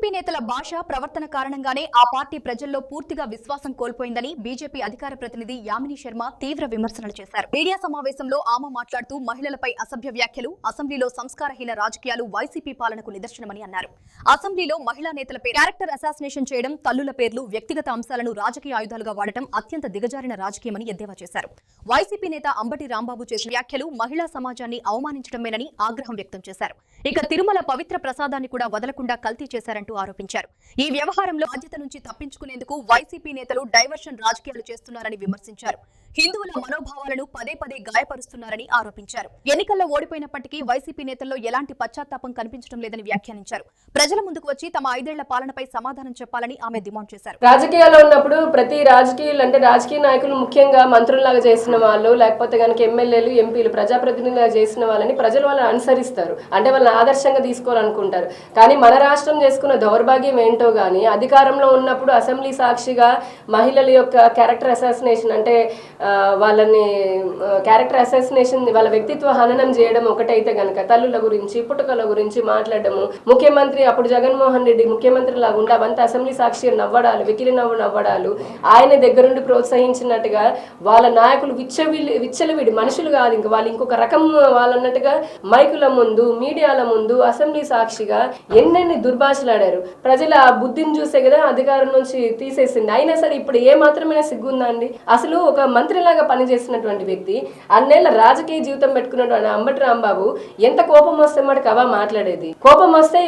TDP నేతల భాష ప్రవర్తన కారణంగానే ఆ పార్టీ ప్రజల్లో పూర్తిగా విశ్వాసం కోల్పోయిందని బీజేపీ అధికార ప్రతినిధి యామిని శర్మ తీవ్ర విమర్శనలు చేశారు. మీడియా సమావేశంలో ఆమె మాట్లాడుతూ మహిళలపై అసభ్య వ్యాఖ్యలు అసెంబ్లీలో సంస్కారహీన రాజకీయాలు వైసీపీ పాలనకు నిదర్శనమని అన్నారు. అసెంబ్లీలో మహిళా నేతలపై క్యారెక్టర్ అసాసినేషన్ చేయడం తల్లుల పేర్లు వ్యక్తిగత అంశాలను రాజకీయ ఆయుధాలుగా వాడటం అత్యంత దిగజారిన రాజకీయమని ఎద్దేవా చేశారు. వైసీపీ నేత అంబటి రాంబాబు చేసిన వ్యాఖ్యలు మహిళా సమాజాన్ని అవమానించడమేనని ఆగ్రహం వ్యక్తం చేశారు. ఇక తిరుమల పవిత్ర ప్రసాదాన్ని కూడా వదలకుండా కల్తీ చేశారంటూ ఆరోపించారు. ఈ వ్యవహారంలో బాధ్యత నుంచి తప్పించుకునేందుకు వైసీపీ నేతలు డైవర్షన్ రాజకీయాలు చేస్తున్నారని విమర్శించారు. హిందువుల మనోభావాలను పదే పదే గాయపరుస్తున్నారని ఆరోపించారు. ఎన్నికల్లో ఓడిపోయినప్పటికీ వైసీపీ నేతల్లో ఎలాంటి పశ్చాత్తాపం కనిపించడం లేదని వ్యాఖ్యానించారు. ప్రజల ముందుకు వచ్చి తమ ఐదేళ్ళ పాలనపై సమాధానం చెప్పాలని ఆమె డిమాండ్ చేశారు. రాజకీయాల్లో ఉన్నప్పుడు ప్రతి రాజకీయాలు అంటే రాజకీయ నాయకులు ముఖ్యంగా మంత్రుల్లాగా చేసిన వాళ్ళు లేకపోతే కనుక ఎమ్మెల్యేలు ఎంపీలు ప్రజాప్రతినిధులుగా చేసిన వాళ్ళని ప్రజలు వాళ్ళని అనుసరిస్తారు. అంటే వాళ్ళని ఆదర్శంగా తీసుకోవాలనుకుంటారు. కానీ మన రాష్ట్రం చేసుకున్న దౌర్భాగ్యం ఏంటో కానీ అధికారంలో ఉన్నప్పుడు అసెంబ్లీ సాక్షిగా మహిళల యొక్క క్యారెక్టర్ అసాసినేషన్ అంటే వాళ్ళని క్యారెక్టర్ అసాసినేషన్ వాళ్ళ వ్యక్తిత్వ హననం చేయడం ఒకటైతే గనక తల్లుల గురించి పుట్టుకల గురించి మాట్లాడడము. ముఖ్యమంత్రి అప్పుడు జగన్మోహన్ రెడ్డి ముఖ్యమంత్రి లాగా ఉండి అవంతా అసెంబ్లీ సాక్షి నవ్వడాలు వికిలి నవ్వు నవ్వడాలు ఆయన దగ్గరుండి ప్రోత్సహించినట్టుగా వాళ్ళ నాయకులు విచ్చవిలి విచ్చలవిడి మనుషులు కాదు ఇంకా వాళ్ళు ఇంకొక రకం వాళ్ళన్నట్టుగా మైకుల ముందు మీడియాల ముందు అసెంబ్లీ సాక్షిగా ఎన్నెన్ని దుర్భాషలాడారు. ప్రజల బుద్ధిని చూసే కదా అధికారం నుంచి తీసేసింది. అయినా సరే ఇప్పుడు ఏ మాత్రమైనా సిగ్గుందా అండి? అసలు ఒక మంత్రిలాగా పనిచేసినటువంటి వ్యక్తి అన్నేళ్ళ రాజకీయ జీవితం పెట్టుకున్నటువంటి అంబటి రాంబాబు ఎంత కోపం వస్తే మటుకు అవా మాట్లాడేది? కోపం వస్తే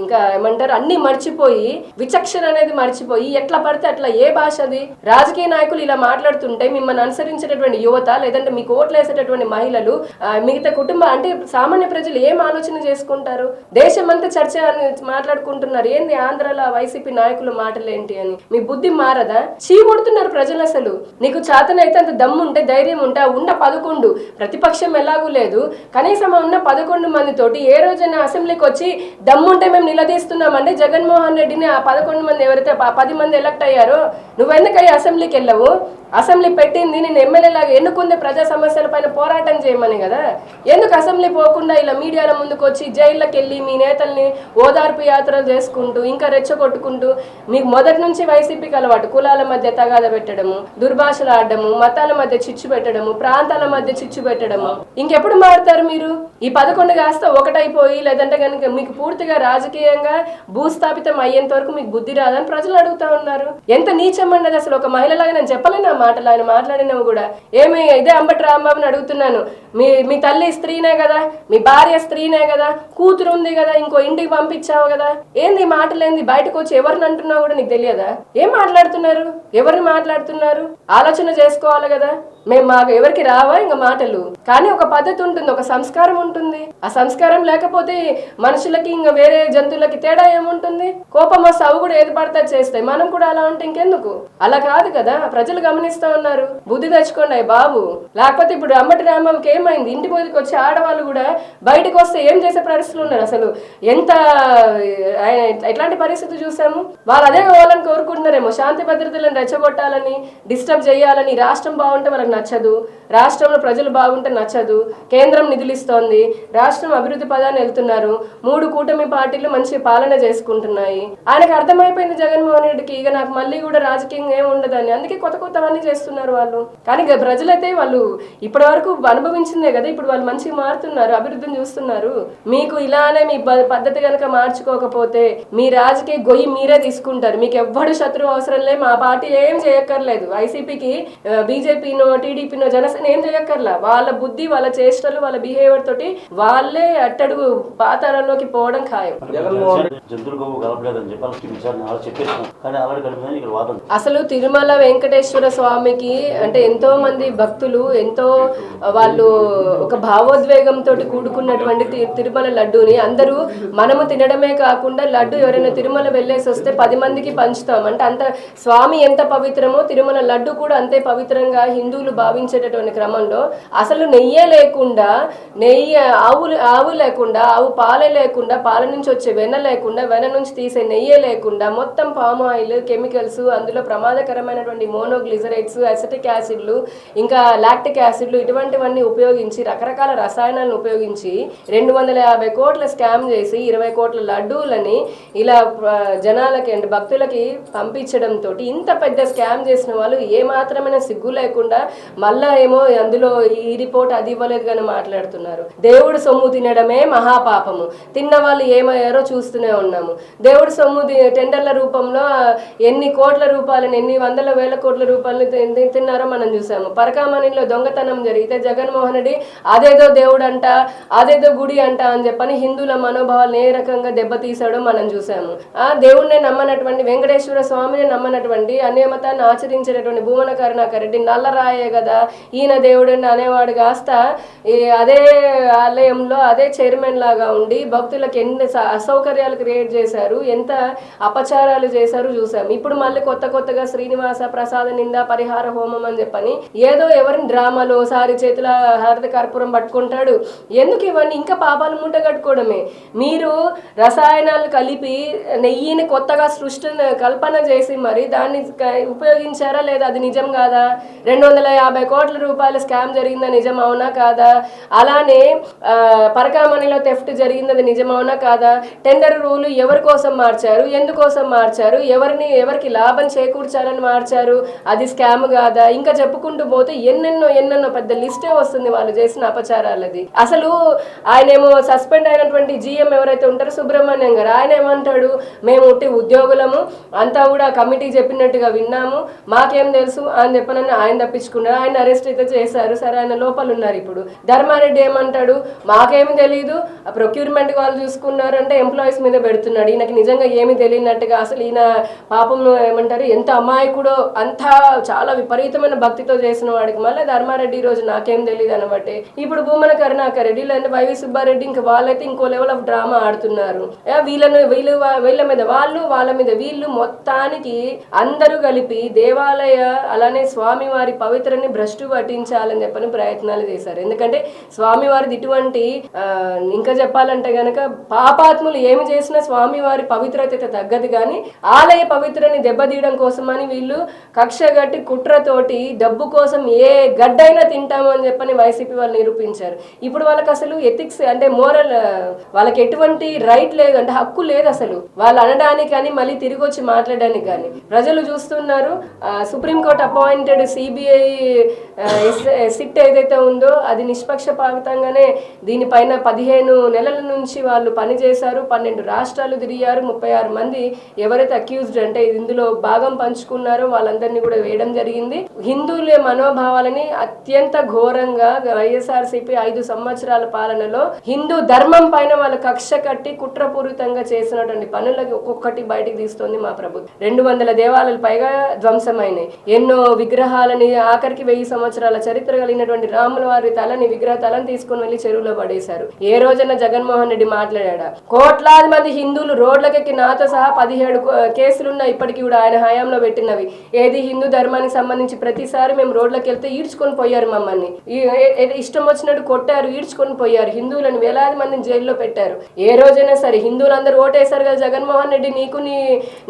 ఇంకా ఏమంటారు? అన్ని మర్చిపోయి విచక్షణ అనేది మర్చిపోయి ఎట్లా పడితే అట్లా ఏ భాష అది? రాజకీయ నాయకులు ఇలా మాట్లాడుతుంటే మిమ్మల్ని అనుసరించేటటువంటి యువత లేదంటే మీకు ఓట్లు వేసేటటువంటి మహిళలు మిగతా కుటుంబ అంటే సామాన్య ప్రజలు ఏం ఆలోచన చేసుకుంటారు? దేశమంతా చర్చ మాట్లాడుకుంటున్నారు. మాట్లాడుకుంటున్నారు ఏంది ఆంధ్రాలో వైసీపీ నాయకుల మాటలు ఏంటి అని? మీ బుద్ధి మారదా? చీకొడుతున్నారు ప్రజలు అసలు నీకు చేతనైతే అంత దమ్ము ఉంటే ధైర్యం ఉంటే ఉన్న పదకొండు. ప్రతిపక్షం ఎలాగూ లేదు. కనీసం ఉన్న పదకొండు మందితోటి ఏ రోజైనా అసెంబ్లీకి వచ్చి దమ్ముంటే మేము నిలదీస్తున్నామండి జగన్మోహన్ రెడ్డిని ఆ పదకొండు మంది ఎవరైతే పది మంది ఎలక్ట్ అయ్యారో నువ్వెందుకయ్యి అసెంబ్లీకి వెళ్ళవు? అసెంబ్లీ పెట్టింది నేను ఎమ్మెల్యే లాగా ఎన్నుకుంది ప్రజా సమస్యల పైన పోరాటం చేయమని కదా? ఎందుకు అసెంబ్లీ పోకుండా ఇలా మీడియాల ముందుకు వచ్చి జైళ్ళకి వెళ్ళి మీ నేతల్ని ఓదార్పు యాత్రలు చేసుకుంటూ ఇంకా రెచ్చగొట్టుకుంటూ మీకు మొదటి నుంచి వైసీపీకి అలవాటు కులాల మధ్య తగాద పెట్టడము దుర్భాషలు ఆడడము మతాల మధ్య చిచ్చు పెట్టడము ప్రాంతాల మధ్య చిచ్చు పెట్టడము. ఇంకెప్పుడు మారుతారు మీరు? ఈ పదకొండు కాస్త ఒకటైపోయి లేదంటే కనుక మీకు పూర్తిగా రాజకీయంగా భూస్థాపితం అయ్యేంత వరకు మీకు బుద్ధి రాదని ప్రజలు అడుగుతా ఉన్నారు. ఎంత నీచం అన్నది అసలు ఒక మహిళలాగా నేను చెప్పలేను ఆ మాటలు ఆయన మాట్లాడినవి కూడా. ఏమి ఇదే అంబటి రాంబాబుని అడుగుతున్నాను. మీ మీ తల్లి స్త్రీనే కదా మీ భార్య స్త్రీనే కదా కూతురు ఉంది కదా ఇంకో ఇంటికి పంపించావు కదా. ఏంది మాటలేంది? బయటకు వచ్చి ఎవరిని అంటున్నావు కూడా నీకు తెలియదా? ఏం మాట్లాడుతున్నారు? ఎవరిని మాట్లాడుతున్నారు? ఆలోచన చేసుకోవాలి కదా. మేము మాకు ఎవరికి రావా ఇంకా మాటలు. కానీ ఒక పద్ధతి ఉంటుంది ఒక సంస్కారం ఉంటుంది. ఆ సంస్కారం లేకపోతే మనుషులకి ఇంకా వేరే జంతువులకి తేడా ఏముంటుంది? కోపం వస్తే అవి కూడా ఏది చేస్తాయి. మనం కూడా అలా ఉంటే ఇంకెందుకు? అలా కాదు కదా ప్రజలు గమనిస్తా ఉన్నారు. బుద్ధి తెచ్చుకోండి బాబు. లేకపోతే ఇప్పుడు అమ్మటి రామంకి ఏమైంది? ఇంటి పోదికి వచ్చే ఆడవాళ్ళు కూడా బయటకు వస్తే ఏం చేసే పరిస్థితులు ఉన్నారు అసలు? ఎంత ఎట్లాంటి పరిస్థితి చూసాము? వాళ్ళు అదే కావాలని కోరుకుంటున్నారేమో. శాంతి భద్రతలను రెచ్చగొట్టాలని డిస్టర్బ్ చేయాలని రాష్ట్రం బాగుంటే వాళ్ళకి నచ్చదు? రాష్ట్రంలో ప్రజలు బాగుంటే నచ్చదు. కేంద్రం నిధులు ఇస్తోంది రాష్ట్రం అభివృద్ధి పదాన్ని వెళ్తున్నారు. మూడు కూటమి పార్టీలు మంచి పాలన చేసుకుంటున్నాయి. ఆయనకు అర్థమైపోయింది జగన్మోహన్ రెడ్డికి. ఇక నాకు మళ్ళీ కూడా రాజకీయంగా ఏమి ఉండదని. అందుకే కొత్త కొత్తవన్నీ చేస్తున్నారు వాళ్ళు. కానీ ప్రజలైతే వాళ్ళు ఇప్పటి వరకు అనుభవించిందే కదా. ఇప్పుడు వాళ్ళు మంచిగా మారుతున్నారు అభివృద్ధిని చూస్తున్నారు. మీకు ఇలానే మీ పద్ధతి కనుక మార్చుకోకపోతే మీ రాజకీయ గొయ్యి మీరే తీసుకుంటారు. మీకు ఎవ్వడు శత్రువు అవసరం లేదు. మా పార్టీ ఏం చేయక్కర్లేదు. వైసీపీకి బీజేపీనో టీడీపీనో జనసేన ఏం చేయక్కర్లా. వాళ్ళ బుద్ధి వాళ్ళ చేష్టలు వాళ్ళ బిహేవియర్ తోటి వాళ్ళే అట్టడుగు పాతాళంలోకి పోవడం ఖాయం. అసలు తిరుమల వెంకటేశ్వర స్వామికి అంటే ఎంతో మంది భక్తులు ఎంతో వాళ్ళు ఒక భావోద్వేగంతో కూడుకున్నటువంటి తిరుమల లడ్డూని అందరూ మనము తినడమే కాకుండా లడ్డు ఎవరైనా తిరుమల వెళ్ళేసి వస్తే పది మందికి పంచుతాం. అంటే అంత స్వామి ఎంత పవిత్రమో తిరుమల లడ్డు కూడా అంతే పవిత్రంగా హిందువులు భావించేటటువంటి క్రమంలో అసలు నెయ్యే లేకుండా నెయ్యి ఆవులు ఆవు లేకుండా ఆవు పాలే లేకుండా పాల నుంచి వచ్చే వెన్న లేకుండా వెన్న నుంచి తీసే నెయ్యే లేకుండా మొత్తం పామ్ ఆయిల్ కెమికల్స్ అందులో ప్రమాదకరమైనటువంటి మోనోగ్లిజరైడ్స్ అసిటిక్ యాసిడ్లు ఇంకా లాక్టిక్ యాసిడ్లు ఇటువంటివన్నీ ఉపయోగించి రకరకాల రసాయనాలను ఉపయోగించి రెండు వందల యాభై కోట్ల స్కామ్ చేసి ఇరవై కోట్ల లడ్డూలని ఇలా జనాలకి అంటే భక్తులకి పంపించడంతో ఇంత పెద్ద స్కామ్ చేసిన వాళ్ళు ఏ మాత్రమైన సిగ్గు లేకుండా మళ్ళా ఏమో అందులో ఈ రిపోర్ట్ అది ఇవ్వలేదు కానీ మాట్లాడుతున్నారు. దేవుడు సొమ్ము తినడమే మహాపాపము. తిన్న వాళ్ళు ఏమయ్యారో చూస్తూనే ఉన్నాము. దేవుడు సొమ్ము టెండర్ల రూపంలో ఎన్ని కోట్ల రూపాయలను ఎన్ని వందల వేల కోట్ల రూపాయలు తిన్నారో మనం చూసాము పరకామణిలో దొంగతనం జరిగితే జగన్మోహన్ రెడ్డి అదేదో దేవుడు అంట అదేదో గుడి అంట అని చెప్పని హిందువుల మనోభావాలను ఏ రకంగా దెబ్బతీసాడో మనం చూసాము ఆ దేవుడిని నమ్మనటువంటి వెంకటేశ్వర స్వామిని నమ్మనటువంటి అన్యమతాన్ని ఆచరించినటువంటి భూమన కరుణాకర్ రెడ్డి నల్లరాయ కదా. ఈయన దేవుడు అనేవాడు కాస్త అదే ఆలయంలో అదే చైర్మన్ లాగా ఉండి భక్తులకు ఎన్ని అసౌకర్యాలు క్రియేట్ చేశారు ఎంత అపచారాలు చేశారు చూసాం. ఇప్పుడు మళ్ళీ కొత్త కొత్తగా శ్రీనివాస ప్రసాద నింద పరిహార హోమం అని చెప్పని ఏదో ఎవరిని డ్రామాలో సారి చేతుల హరిత కర్పూరం పట్టుకుంటాడు. ఎందుకు ఇవన్నీ? ఇంకా పాపాలు మూట కట్టుకోవడమే. మీరు రసాయనాలు కలిపి నెయ్యిని కొత్తగా సృష్టి కల్పన చేసి మరి దాన్ని ఉపయోగించారా లేదా? అది నిజం కాదా? రెండు వందల యాభై కోట్ల రూపాయల స్కామ్ జరిగిందా? నిజం అవునా కాదా? అలానే పరకామణిలో థెఫ్ట్ జరిగింది అది నిజం అవునా కాదా? టెండర్ రూల్ ఎవరి కోసం మార్చారు? ఎందుకోసం మార్చారు? ఎవరిని ఎవరికి లాభం చేకూర్చాలని మార్చారు? అది స్కామ్ కాదా? ఇంకా చెప్పుకుంటూ పోతే ఎన్నెన్నో ఎన్నెన్నో పెద్ద లిస్టే వస్తుంది వాళ్ళు చేసిన అపచారాలది. అసలు ఆయన ఏమో సస్పెండ్ అయినటువంటి జిఎం ఎవరైతే ఉంటారో సుబ్రహ్మణ్యం గారు ఆయన ఏమంటాడు మేము ఉట్టి ఉద్యోగులము అంతా కూడా కమిటీ చెప్పినట్టుగా విన్నాము. మాకేం తెలుసు అని చెప్పనని ఆయన ఆయన అరెస్ట్ అయితే చేశారు. సరే ఆయన లోపల ఉన్నారు ఇప్పుడు. ధర్మారెడ్డి ఏమంటాడు? మాకేమి తెలియదు ప్రొక్యూర్మెంట్ వాళ్ళు చూసుకున్నారు అంటే ఎంప్లాయీస్ మీద పెడుతున్నాడు. ఈయనకి నిజంగా ఏమి తెలియనట్టుగా అసలు ఈయన పాపం ఏమంటారు? ఎంత అమాయకుడో అంతా చాలా విపరీతమైన భక్తితో చేసిన వాడికి మళ్ళీ ధర్మారెడ్డి ఈ రోజు నాకేం తెలియదు అనబట్టి. ఇప్పుడు భూమన కరుణాకర్ రెడ్డి లేదంటే వైవి సుబ్బారెడ్డి ఇంకా వాళ్ళైతే ఇంకో లెవెల్ ఆఫ్ డ్రామా ఆడుతున్నారు. వీళ్ళను వీళ్ళు వీళ్ళ మీద వాళ్ళు వాళ్ళ మీద వీళ్ళు మొత్తానికి అందరూ కలిపి దేవాలయ అలానే స్వామివారి పవిత్రని భ్రష్టు పట్టించాలని చెప్పని ప్రయత్నాలు చేశారు. ఎందుకంటే స్వామివారిది ఇటువంటి ఇంకా చెప్పాలంటే గనక పాపాత్ములు ఏమి చేసినా స్వామివారి పవిత్రత తగ్గదు కానీ ఆలయ పవిత్రని దెబ్బతీయడం కోసమని వీళ్ళు కక్ష గట్టి కుట్రతోటి డబ్బు కోసం ఏ గడ్డైనా తింటాము అని చెప్పని వైసీపీ వాళ్ళు నిరూపించారు. ఇప్పుడు వాళ్ళకి అసలు ఎథిక్స్ అంటే మోరల్ వాళ్ళకి ఎటువంటి రైట్ లేదు అంటే హక్కు లేదు అసలు. వాళ్ళు అనడానికి కానీ మళ్ళీ తిరిగి వచ్చి మాట్లాడడానికి కానీ. ప్రజలు చూస్తున్నారు సుప్రీంకోర్టు అపాయింటెడ్ సిబిఐ సిట్ ఏదైతే ఉందో అది నిష్పక్షపాతంగానే దీనిపైన పదిహేను నెలల నుంచి వాళ్ళు పనిచేశారు పన్నెండు రాష్ట్రాలు తిరిగారు ముప్పై ఆరు మంది ఎవరైతే అక్యూజ్డ్ అంటే ఇందులో భాగం పంచుకున్నారో వాళ్ళందరినీ కూడా వేయడం జరిగింది. హిందువుల మనోభావాలని అత్యంత ఘోరంగా వైఎస్ఆర్సీపీ ఐదు సంవత్సరాల పాలనలో హిందూ ధర్మం పైన వాళ్ళ కక్ష కట్టి కుట్రపూరితంగా చేసినటువంటి పనులకి ఒక్కొక్కటి బయటికి తీస్తోంది మా ప్రభుత్వం. రెండు వందల దేవాలయాలు పైగా ధ్వంసమైనాయి. ఎన్నో విగ్రహాలని ఆఖరికి వెయ్యి సంవత్సరాల చరిత్ర కలిగినటువంటి రాముల వారి తలని విగ్రహ తలని తీసుకొని వెళ్ళి చెరువులో పడేశారు. ఏ రోజైనా జగన్మోహన్ రెడ్డి మాట్లాడా కోట్లాది మంది హిందువులు రోడ్లకెక్కి నాతో సహా పదిహేడు కో- కేసులున్న ఇప్పటికీ కూడా ఆయన హయాంలో పెట్టినవి. ఏది హిందూ ధర్మానికి సంబంధించి ప్రతిసారి మేము రోడ్లకు వెళ్తే ఈడ్చుకొని పోయారు మమ్మల్ని. ఇష్టం వచ్చినట్టు కొట్టారు ఈడ్చుకొని పోయారు. హిందువులను వేలాది మందిని జైల్లో పెట్టారు. ఏ రోజైనా సరే హిందువులందరూ ఓటేశారు కదా జగన్మోహన్ రెడ్డి నీకు నీ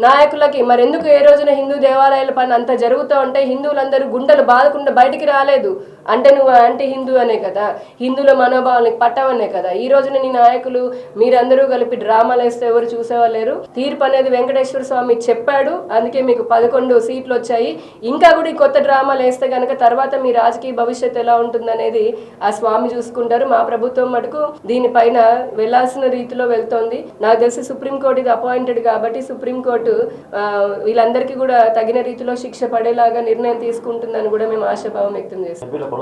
నాయకులకి. మరెందుకు ఏ రోజున హిందూ దేవాలయాల పని అంత జరుగుతూ ఉంటే హిందువులందరూ గుండెలు బాధకుండా బయటికి రాలేదు. అంటే నువ్వు అంటే హిందూ అనే కదా హిందువుల మనోభావానికి పట్టవనే కదా. ఈ రోజున నీ నాయకులు మీరందరూ కలిపి డ్రామాలు వేస్తే ఎవరు చూసేవాళ్ళేరు తీర్పు అనేది వెంకటేశ్వర స్వామి చెప్పాడు అందుకే మీకు పదకొండు సీట్లు వచ్చాయి. ఇంకా కూడా ఈ కొత్త డ్రామాలు వేస్తే కనుక తర్వాత మీ రాజకీయ భవిష్యత్ ఎలా ఉంటుందనేది ఆ స్వామి చూసుకుంటారు. మా ప్రభుత్వం మటుకు దీనిపైన వెళ్ళాల్సిన రీతిలో వెళ్తోంది. నాకు తెలిసి సుప్రీంకోర్టు ఇది అపాయింటెడ్ కాబట్టి సుప్రీంకోర్టు వీళ్ళందరికీ కూడా తగిన రీతిలో శిక్ష పడేలాగా నిర్ణయం తీసుకుంటుందని కూడా మేము ఆశాభావం వ్యక్తం చేస్తాం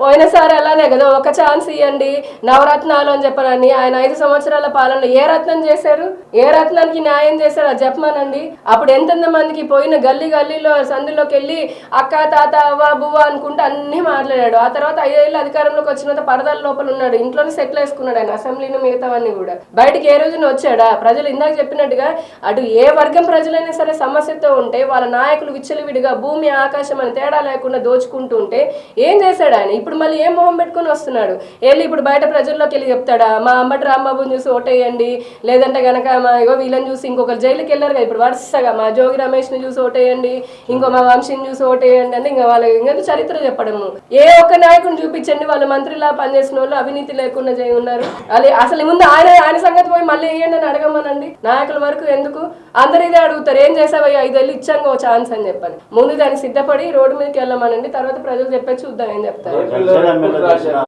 పోయినసారి అలానే కదా ఒక ఛాన్స్ ఇవ్వండి నవరత్నాలు అని చెప్పారని ఆయన ఐదు సంవత్సరాల పాలనలో ఏ రత్నం చేశారు? ఏ రత్నానికి న్యాయం చేశారు? అది చెప్పమానండి. అప్పుడు ఎంతెంత మందికి పోయిన గల్లీ గల్లీలో సందులోకి వెళ్ళి అక్క తాత అవ్వ బువ్వ అనుకుంటే అన్ని మాట్లాడాడు. ఆ తర్వాత ఐదేళ్ళు అధికారంలోకి వచ్చిన పరదాల లోపల ఉన్నాడు. ఇంట్లోనే సెటిల్ వేసుకున్నాడు ఆయన అసెంబ్లీని మిగతావన్నీ కూడా. బయటికి ఏ రోజున వచ్చాడా? ప్రజలు ఇందాక చెప్పినట్టుగా అటు ఏ వర్గం ప్రజలైనా సరే సమస్యతో ఉంటే వాళ్ళ నాయకులు విచ్చలవిడిగా భూమి ఆకాశం అని తేడా లేకుండా దోచుకుంటూ ఉంటే ఏ ఏం చేశాడు ఆయన? ఇప్పుడు మళ్ళీ ఏం మొహం పెట్టుకొని వస్తున్నాడు? వెళ్ళి ఇప్పుడు బయట ప్రజల్లోకి వెళ్ళి చెప్తాడా? మా అంబటి రాంబాబుని చూసి ఓటేయండి లేదంటే గనక మా ఇగో వీళ్ళని చూసి ఇంకొకరు జైలుకి వెళ్ళారు కదా. ఇప్పుడు వరుసగా మా జోగి రమేష్ని చూసి ఓటేయండి ఇంకో మా వంశీని చూసి ఓటేయండి అంటే ఇంకా వాళ్ళ ఇంకా చరిత్ర చెప్పడము. ఏ ఒక్క నాయకుని చూపించండి. వాళ్ళు మంత్రిలా పనిచేసిన వాళ్ళు అవినీతి లేకుండా చేయ ఉన్నారు. అది అసలు ముందు ఆయన ఆయన సంగతి పోయి మళ్ళీ వేయండి అని అడగమనండి. నాయకుల వరకు ఎందుకు? అందరు ఇదే అడుగుతారు. ఏం చేసావయ్యా? ఐదేళ్ళు ఇచ్చాంగో ఛాన్స్ అని చెప్పాలి ముందు దానికి సిద్ధపడి రోడ్డు మీదకి వెళ్ళమనండి. తర్వాత ప్రజలు చెప్పే చూద్దాం ఏం చెప్తారు?